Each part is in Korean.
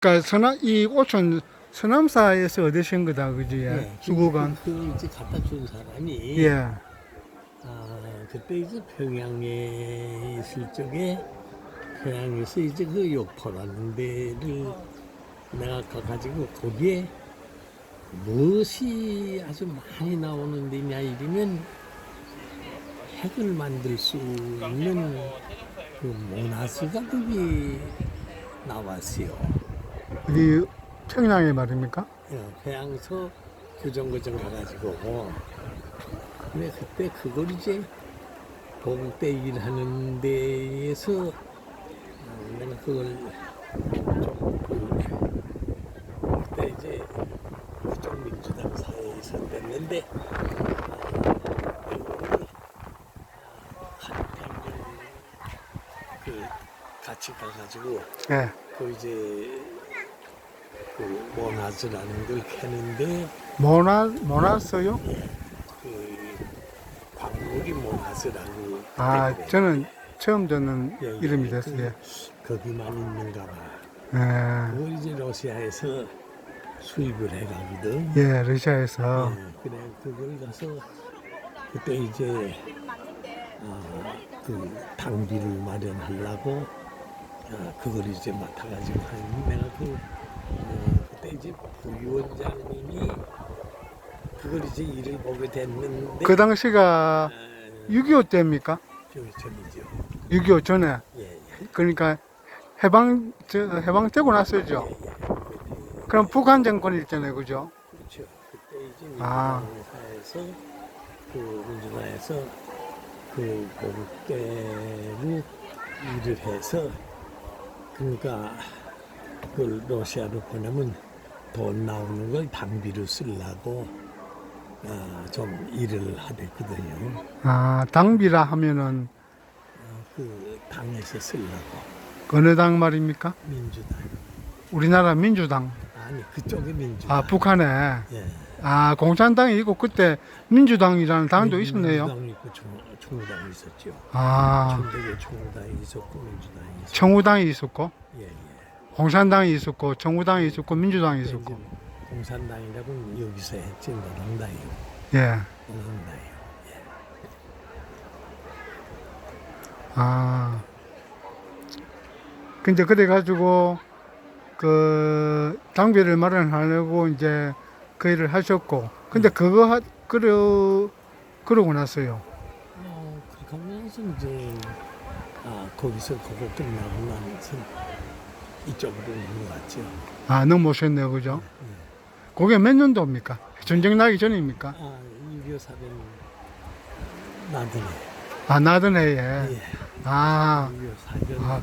그러니까 서남 이 오촌 서남사에서 얻으신 거다 그지? 네, 수국은. 그, 그 이제 갖다 준 사람이 예. 아 그때 이제 평양에 있을 적에 평양에서 이제 그 욕포라는 데를 내가 가가지고 거기에 무엇이 아주 많이 나오는 데냐 이러면 핵을 만들 수 있는 그 모나스가 거기 나왔어요. 어디 청량에 말입니까? 예, 해양서 교정거정 가가지고 근데 그때 그걸 이제 보국대 일하는 데에서 어, 내가 그걸 좀 그 그때 이제 그쪽 민주당 사회에 있었댔는데 그 같이 가가지고 예. 그 이제 그 모나즈라는 걸 캐는데 모나 모나서요? 그 광물이 모나즈라고 아. 저는 처음 듣는 예, 예. 이름이 됐어요. 예. 그, 거기만 있는가 봐. 예. 그걸 이제 러시아에서 수입을 해가거든. 예, 러시아에서 예, 그래 그걸 가서 그때 이제 아, 그 당비를 마련하려고 아, 그걸 이제 맡아가지고 하는데 내가 그 어, 이제 부위원장님이 그걸 이제 일을 보게 됐는데 그 당시가 아, 6.25 때입니까? 좀 전이죠. 6.25 전에. 예, 예. 그러니까 해방 저, 해방되고 났었죠. 예, 예. 그럼 북한 정권이 있잖아요, 그죠? 그렇죠. 그때 이제 아. 민주당에서 그 민주당에서 그 보국대로 일을 해서 그러니까 그 러시아로 보내면 돈 나오는 걸 당비로 쓰려고 아, 좀 일을 하랬거든요. 아, 당비라 하면은 어, 그 당에서 쓰려고 어느 당 말입니까? 민주당 우리나라 민주당. 아니 그쪽에 민주당. 아, 북한에. 예. 아, 공산당이 있고 그때 민주당이라는 당도 있었네요. 민주당이 있고 종, 총무당이 있었죠. 아, 전대계 총무당이 있었고 민주당이 있었고 청우당이 있었고. 공산당이 있었고 청우당이 있었고 민주당이 있었고. 공산당이라고 여기서 했지 노동당이요. 예. 노동당이요. 아. 근데 그래 가지고 그 당비를 마련하려고 이제 그 일을 하셨고 근데 그거 하, 그러 그러고 났어요. 어, 그렇게 하면서 이제 아 거기서 그거 끝나고 나서 이쪽으로 넘어갔죠. 아, 넘어오셨네요. 그죠? 그게 몇 년도입니까? 전쟁 나기 전입니까? 아 유교 사변 나더니 아, 나던 해에. 예, 아, 유교 사변 아.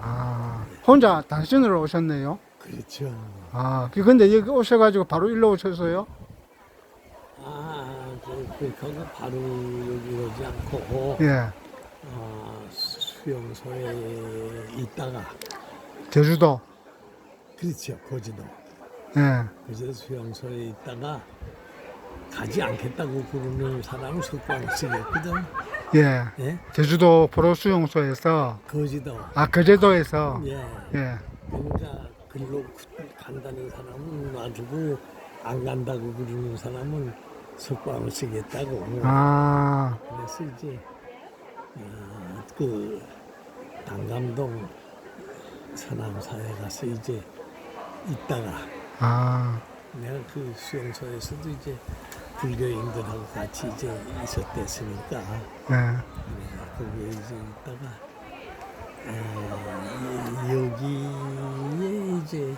아. 혼자 단신으로 오셨네요. 그렇죠. 아, 그 근데 여기 오셔가지고 바로 일로 오셨어요? 아, 그, 그, 거기 바로 여기 오지 않고, 예. 아, 수용소에 있다가, 제주도. 그렇죠, 거지도. 예. 거지도 수용소에 있다가, 가지 않겠다고 그러는 사람은 석방시켰거든. 예. 예? 제주도 포로수용소에서 거지도. 아 거제도에서 예. 예. 그러니까, 글로 간다는 사람은 놔두고, 안 간다고 그러는 사람은 석방을 쓰겠다고. 아, 그래서 이제 어, 그 당감동 서남사에 가서 이제 있다가 아, 내가 그 수용소에서도 이제 불교인들하고 같이 이제 있었댔으니까 예. 내가 거기에 이제 있다가 어, 이- 여기에 이제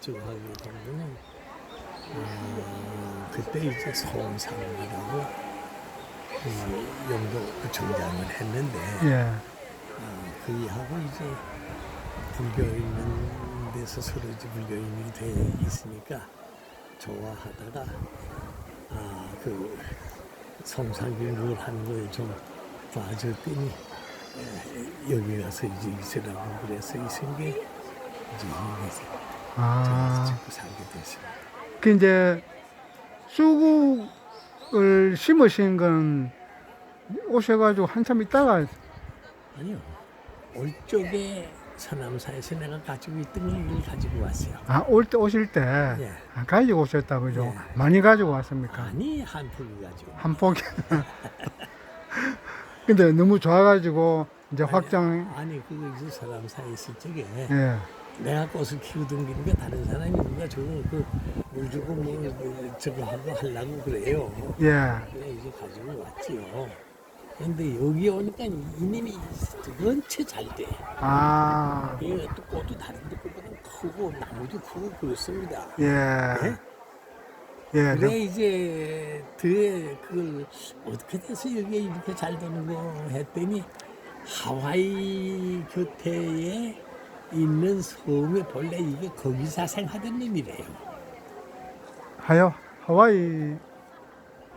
이쪽하게 된 거는 어, 그때 이제 송상이라고 그 영도 구청장을 했는데 예. 어, 그이하고 이제 불교 있는 데서 서로 이제 불교인이 돼 있으니까 좋아하다가 아그 송상이 뭘 하는 걸좀 봐줬더니 에, 여기 가서 이제 있으라고 그래서 있은 게 이제 여기서 아, 자꾸 살게 됐습니다. 그 이제 수국을 심으신 건 오셔가지고 한참 있다가 아니요. 올 쪽에 서남사에서 내가 가지고 있던 걸 가지고 왔어요. 아, 올 때 오실 때 예. 아, 가지고 오셨다 그죠? 예. 많이 가지고 왔습니까? 아니 한 풀이 가지고. 한 포기. 근데 너무 좋아가지고 이제 확장. 아니 그거 이제 서남사에 있을 적에 예. 내가 꽃을 키우던 길인가 다른 사람이 누가 저거 그물 주고 뭐, 뭐 저거 하고 하려고 그래요. 예. 그래 이제 가지고 왔지요. 근데 여기 오니까 이님이 전체 잘 돼. 아. 이게 또 꽃도 다른 데 꽃보다 크고 나무도 크고 그렇습니다. 예. 예. 그래 이제 드에 그걸 어떻게 돼서 여기 이렇게 잘 되는 거 했더니 하와이 교태에 있는 섬에 본래 이게 거기 사생하던 놈이래요. 하여 하와이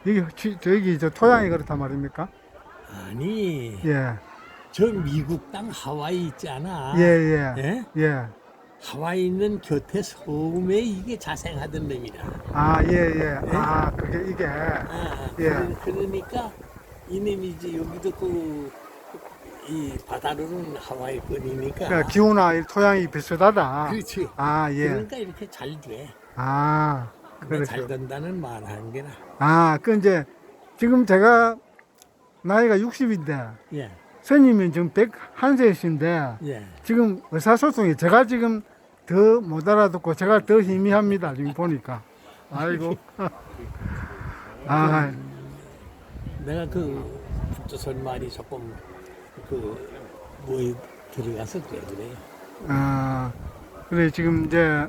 여기 지- 저기 저 토양이 그렇단 말입니까? 아니 예. 저 미국 땅 하와이 있잖아. 예, 예. 예? 예. 하와이 있는 교태 섬에 이게 자생하던 놈이라. 아, 예, 예. 아, 그게 이게 아, 예. 그러- 그러니까 이놈이 이제 여기도 그, 이 바다로는 하와이권이니까. 그러니까 기후나 이 토양이 비슷하다. 그렇지. 아, 예. 그러니까 이렇게 잘 돼. 아, 잘 그렇죠. 된다는 말한 게나. 아, 그 이제 지금 제가 나이가 60인데 예, 스님이 지금 101세이신데 예. 지금 의사소통이 제가 지금 더 못 알아듣고 제가 더 희미합니다. 지금 보니까. 아이고. 아, 내가 그 북조선 말이 조금 그 뭐에 들어가서 그래 그래. 아, 그래 지금 이제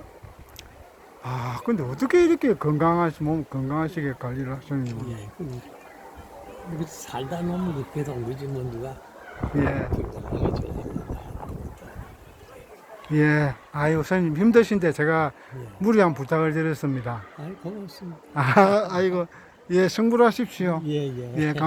아, 근데 어떻게 이렇게 건강하시 몸 건강하시게 관리를 하시는지. 예, 그 이렇게 살다 놓으면 그렇게 된 거지 뭐 누가 예. 예. 아유, 선생님 힘드신데 제가 예. 무리한 부탁을 드렸습니다. 아이 고맙습니다. 아, 아이고. 예, 성불하십시오. 예, 예. 예, 감